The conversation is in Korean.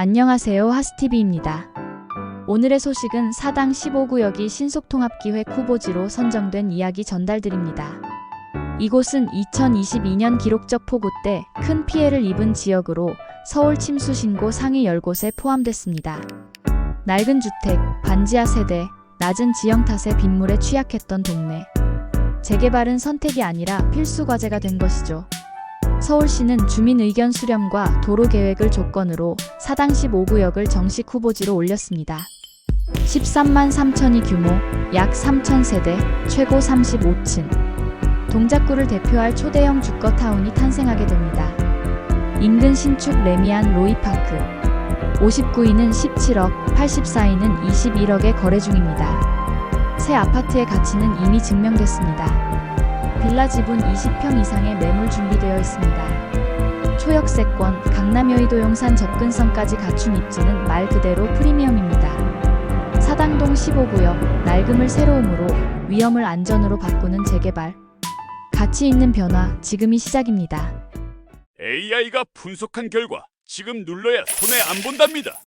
안녕하세요. 하스티비입니다. 오늘의 소식은 사당 15구역이 신속통합기획 후보지로 선정된 이야기 전달드립니다. 이곳은 2022년 기록적 폭우 때 큰 피해를 입은 지역으로 서울 침수 신고 상위 10곳에 포함됐습니다. 낡은 주택, 반지하 세대, 낮은 지형 탓에 빗물에 취약했던 동네. 재개발은 선택이 아니라 필수 과제가 된 것이죠. 서울시는 주민 의견 수렴과 도로 계획을 조건으로 사당 15구역을 정식 후보지로 올렸습니다. 13만 3천이 규모, 약 3천 세대, 최고 35층. 동작구를 대표할 초대형 주거타운이 탄생하게 됩니다. 인근 신축 레미안 로이파크. 59위는 17억, 84위는 21억에 거래 중입니다. 새 아파트의 가치는 이미 증명됐습니다. 빌라 지분 20평 이상의 매물 준비되어 있습니다. 초역세권, 강남 여의도 용산 접근성까지 갖춘 입지는 말 그대로 프리미엄입니다. 사당동 15구역, 낡음을 새로움으로 위험을 안전으로 바꾸는 재개발. 가치 있는 변화, 지금이 시작입니다. AI가 분석한 결과 지금 눌러야 손해 안 본답니다.